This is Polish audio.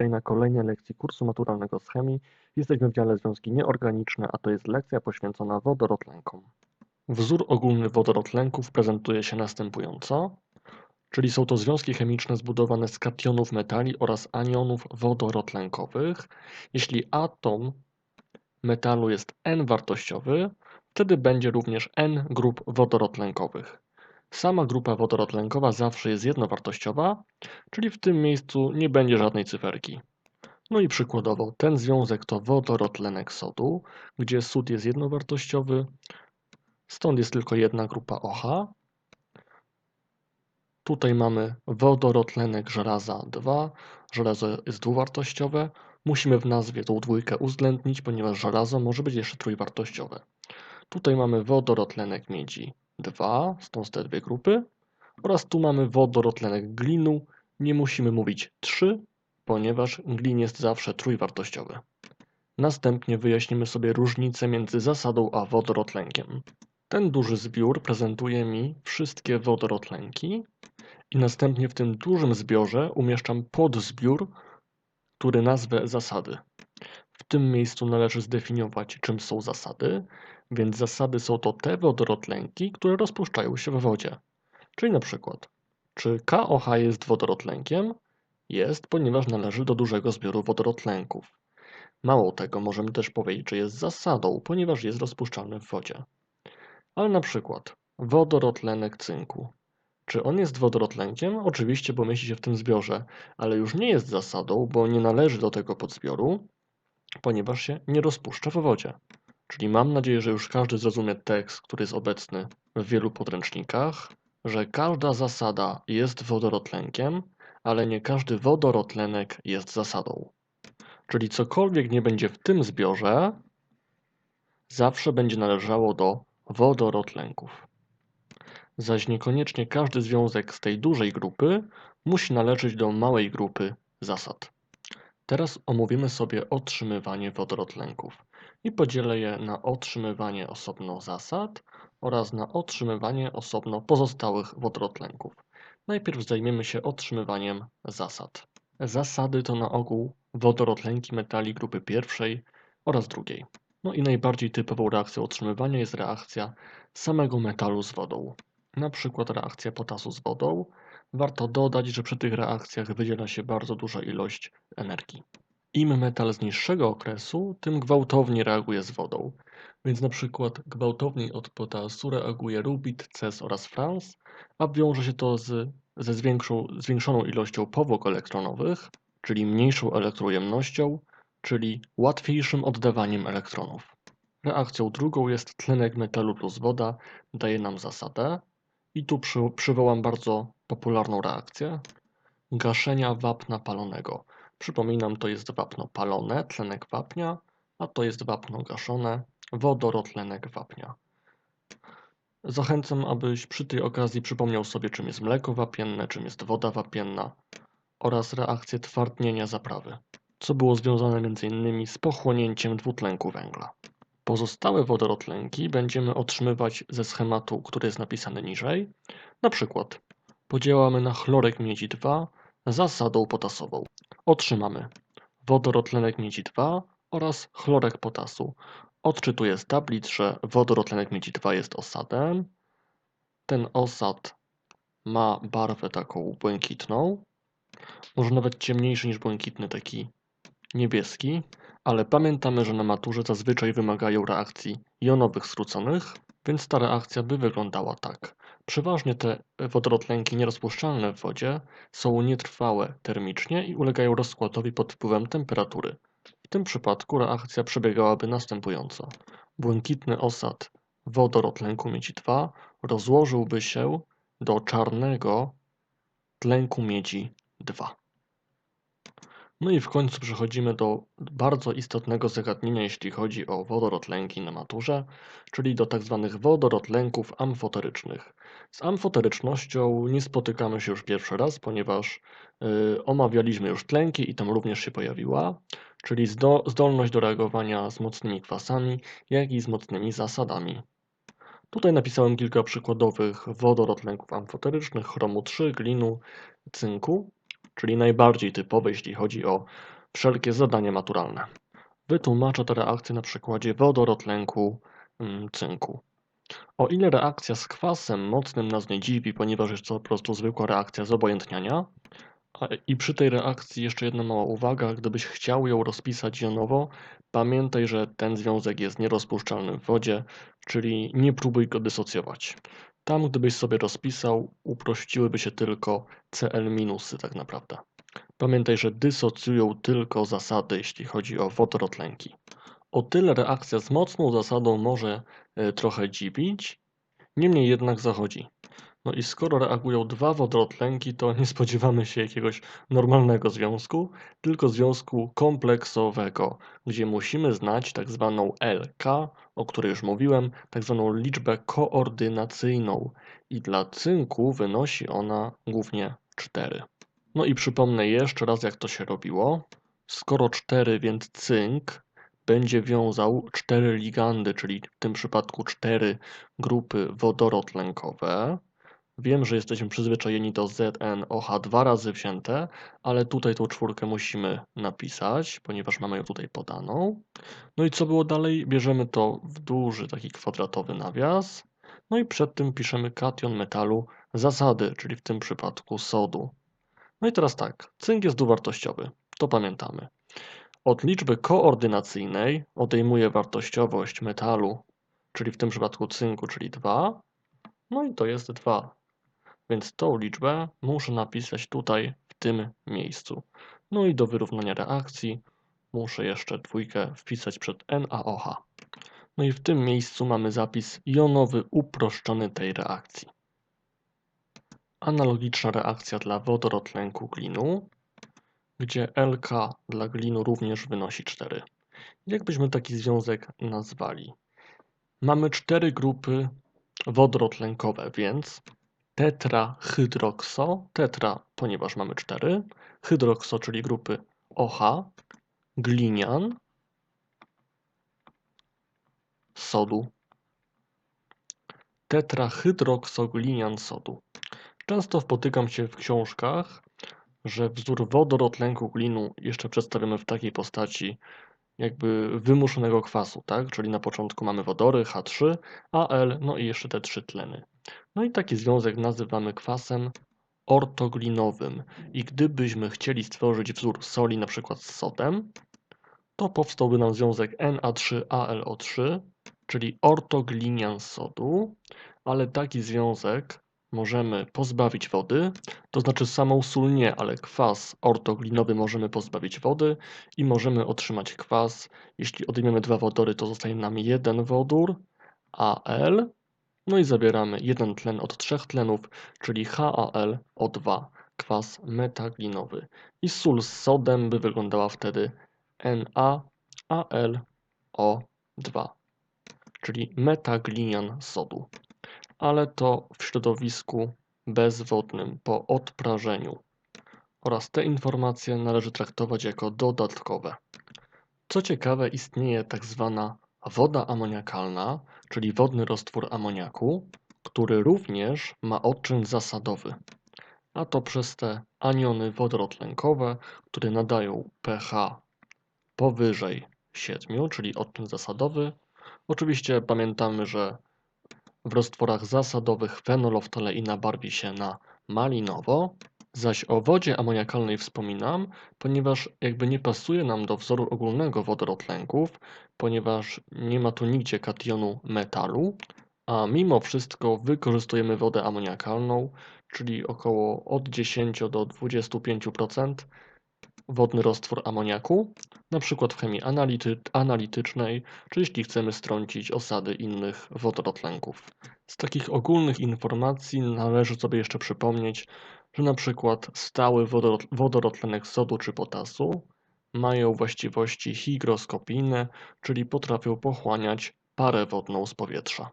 Witaj na kolejnej lekcji kursu maturalnego z chemii. Jesteśmy w dziale związki nieorganiczne, a to jest lekcja poświęcona wodorotlenkom. Wzór ogólny wodorotlenków prezentuje się następująco, czyli są to związki chemiczne zbudowane z kationów metali oraz anionów wodorotlenkowych. Jeśli atom metalu jest N-wartościowy, wtedy będzie również N grup wodorotlenkowych. Sama grupa wodorotlenkowa zawsze jest jednowartościowa, czyli w tym miejscu nie będzie żadnej cyferki. No i przykładowo ten związek to wodorotlenek sodu, gdzie sód jest jednowartościowy, stąd jest tylko jedna grupa OH. Tutaj mamy wodorotlenek żelaza 2, żelazo jest dwuwartościowe. Musimy w nazwie tą dwójkę uwzględnić, ponieważ żelazo może być jeszcze trójwartościowe. Tutaj mamy wodorotlenek miedzi 2, stąd te dwie grupy. Oraz tu mamy wodorotlenek glinu. Nie musimy mówić 3, ponieważ glin jest zawsze trójwartościowy. Następnie wyjaśnimy sobie różnicę między zasadą a wodorotlenkiem. Ten duży zbiór prezentuje mi wszystkie wodorotlenki i następnie w tym dużym zbiorze umieszczam podzbiór, który nazwę zasady. W tym miejscu należy zdefiniować, czym są zasady, więc zasady są to te wodorotlenki, które rozpuszczają się w wodzie. Czyli na przykład, czy KOH jest wodorotlenkiem? Jest, ponieważ należy do dużego zbioru wodorotlenków. Mało tego, możemy też powiedzieć, że jest zasadą, ponieważ jest rozpuszczalny w wodzie. Ale na przykład wodorotlenek cynku. Czy on jest wodorotlenkiem? Oczywiście, bo mieści się w tym zbiorze, ale już nie jest zasadą, bo nie należy do tego podzbioru, ponieważ się nie rozpuszcza w wodzie. Czyli mam nadzieję, że już każdy zrozumie tekst, który jest obecny w wielu podręcznikach, że każda zasada jest wodorotlenkiem, ale nie każdy wodorotlenek jest zasadą. Czyli cokolwiek nie będzie w tym zbiorze, zawsze będzie należało do wodorotlenków. Zaś niekoniecznie każdy związek z tej dużej grupy musi należeć do małej grupy zasad. Teraz omówimy sobie otrzymywanie wodorotlenków i podzielę je na otrzymywanie osobno zasad oraz na otrzymywanie osobno pozostałych wodorotlenków. Najpierw zajmiemy się otrzymywaniem zasad. Zasady to na ogół wodorotlenki metali grupy pierwszej oraz drugiej. No i najbardziej typową reakcją otrzymywania jest reakcja samego metalu z wodą. Na przykład reakcja potasu z wodą. Warto dodać, że przy tych reakcjach wydziela się bardzo duża ilość energii. Im metal z niższego okresu, tym gwałtowniej reaguje z wodą. Więc na przykład gwałtowniej od potasu reaguje rubit, ces oraz frans, a wiąże się to z, ze zwiększą, zwiększoną ilością powłok elektronowych, czyli mniejszą elektrojemnością, czyli łatwiejszym oddawaniem elektronów. Reakcją drugą jest tlenek metalu plus woda, daje nam zasadę. I tu przy, przywołam bardzo popularną reakcję gaszenia wapna palonego. Przypominam, to jest wapno palone, tlenek wapnia, a to jest wapno gaszone, wodorotlenek wapnia. Zachęcam, abyś przy tej okazji przypomniał sobie, czym jest mleko wapienne, czym jest woda wapienna oraz reakcję twardnienia zaprawy, co było związane m.in. z pochłonięciem dwutlenku węgla. Pozostałe wodorotlenki będziemy otrzymywać ze schematu, który jest napisany niżej. Na przykład podziałamy na chlorek miedzi 2 zasadą potasową. Otrzymamy wodorotlenek miedzi 2 oraz chlorek potasu. Odczytuję z tablic, że wodorotlenek miedzi 2 jest osadem. Ten osad ma barwę taką błękitną, może nawet ciemniejszy niż błękitny, taki niebieski, ale pamiętamy, że na maturze zazwyczaj wymagają reakcji jonowych skróconych, więc ta reakcja by wyglądała tak. Przeważnie te wodorotlenki nierozpuszczalne w wodzie są nietrwałe termicznie i ulegają rozkładowi pod wpływem temperatury. W tym przypadku reakcja przebiegałaby następująco. Błękitny osad wodorotlenku miedzi 2 rozłożyłby się do czarnego tlenku miedzi 2. No i w końcu przechodzimy do bardzo istotnego zagadnienia, jeśli chodzi o wodorotlenki na maturze, czyli do tak zwanych wodorotlenków amfoterycznych. Z amfoterycznością nie spotykamy się już pierwszy raz, ponieważ yy, omawialiśmy już tlenki i tam również się pojawiła, czyli zdo zdolność do reagowania z mocnymi kwasami, jak i z mocnymi zasadami. Tutaj napisałem kilka przykładowych wodorotlenków amfoterycznych chromu 3, glinu, cynku. Czyli najbardziej typowe, jeśli chodzi o wszelkie zadania maturalne. Wytłumaczę tę reakcję na przykładzie wodorotlenku mm, cynku. O ile reakcja z kwasem mocnym nas nie dziwi, ponieważ jest to po prostu zwykła reakcja zobojętniania, i przy tej reakcji jeszcze jedna mała uwaga, gdybyś chciał ją rozpisać jonowo, pamiętaj, że ten związek jest nierozpuszczalny w wodzie, czyli nie próbuj go dysocjować. Tam, gdybyś sobie rozpisał, uprościłyby się tylko Cl minusy tak naprawdę. Pamiętaj, że dysocjują tylko zasady, jeśli chodzi o wodorotlenki. O tyle reakcja z mocną zasadą może e, trochę dziwić, niemniej jednak zachodzi. No i skoro reagują dwa wodorotlenki, to nie spodziewamy się jakiegoś normalnego związku, tylko związku kompleksowego, gdzie musimy znać tak zwaną LK, o której już mówiłem, tak zwaną liczbę koordynacyjną i dla cynku wynosi ona głównie 4. No i przypomnę jeszcze raz, jak to się robiło. Skoro 4, więc cynk będzie wiązał 4 ligandy, czyli w tym przypadku 4 grupy wodorotlenkowe. Wiem, że jesteśmy przyzwyczajeni do ZnOH dwa razy wzięte, ale tutaj tą czwórkę musimy napisać, ponieważ mamy ją tutaj podaną. No i co było dalej? Bierzemy to w duży taki kwadratowy nawias. No i przed tym piszemy kation metalu zasady, czyli w tym przypadku sodu. No i teraz tak, cynk jest dwuwartościowy, to pamiętamy. Od liczby koordynacyjnej odejmuję wartościowość metalu, czyli w tym przypadku cynku, czyli 2, no i to jest 2. Więc tą liczbę muszę napisać tutaj, w tym miejscu. No i do wyrównania reakcji muszę jeszcze dwójkę wpisać przed NaOH. No i w tym miejscu mamy zapis jonowy uproszczony tej reakcji. Analogiczna reakcja dla wodorotlenku glinu, gdzie LK dla glinu również wynosi 4. Jak byśmy taki związek nazwali? Mamy cztery grupy wodorotlenkowe, więc tetrahydrokso, tetra, ponieważ mamy 4, hydrokso, czyli grupy OH, glinian, sodu. Tetrahydroksoglinian sodu. Często spotykam się w książkach, że wzór wodorotlenku glinu jeszcze przedstawiamy w takiej postaci jakby wymuszonego kwasu, tak? Czyli na początku mamy wodory H3, Al, no i jeszcze te trzy tleny. No i taki związek nazywamy kwasem ortoglinowym. I gdybyśmy chcieli stworzyć wzór soli na przykład z sodem, to powstałby nam związek Na3ALO3, czyli ortoglinian sodu, ale taki związek możemy pozbawić wody, to znaczy samą sól nie, ale kwas ortoglinowy możemy pozbawić wody i możemy otrzymać kwas. Jeśli odejmiemy dwa wodory, to zostaje nam jeden wodór, Al, no i zabieramy jeden tlen od trzech tlenów, czyli HAlO2, kwas metaglinowy. I sól z sodem by wyglądała wtedy NaAlO2, czyli metaglinian sodu ale to w środowisku bezwodnym po odprażeniu oraz te informacje należy traktować jako dodatkowe. Co ciekawe, istnieje tak zwana woda amoniakalna, czyli wodny roztwór amoniaku, który również ma odczyn zasadowy, a to przez te aniony wodorotlenkowe, które nadają pH powyżej 7, czyli odczyn zasadowy. Oczywiście pamiętamy, że w roztworach zasadowych fenoloftoleina barwi się na malinowo, zaś o wodzie amoniakalnej wspominam, ponieważ jakby nie pasuje nam do wzoru ogólnego wodorotlenków, ponieważ nie ma tu nigdzie kationu metalu, a mimo wszystko wykorzystujemy wodę amoniakalną, czyli około od 10 do 25% wodny roztwór amoniaku, na przykład w chemii anality, analitycznej, czy jeśli chcemy strącić osady innych wodorotlenków. Z takich ogólnych informacji należy sobie jeszcze przypomnieć, że przykład stały wodorotlenek sodu czy potasu mają właściwości hygroskopijne, czyli potrafią pochłaniać parę wodną z powietrza.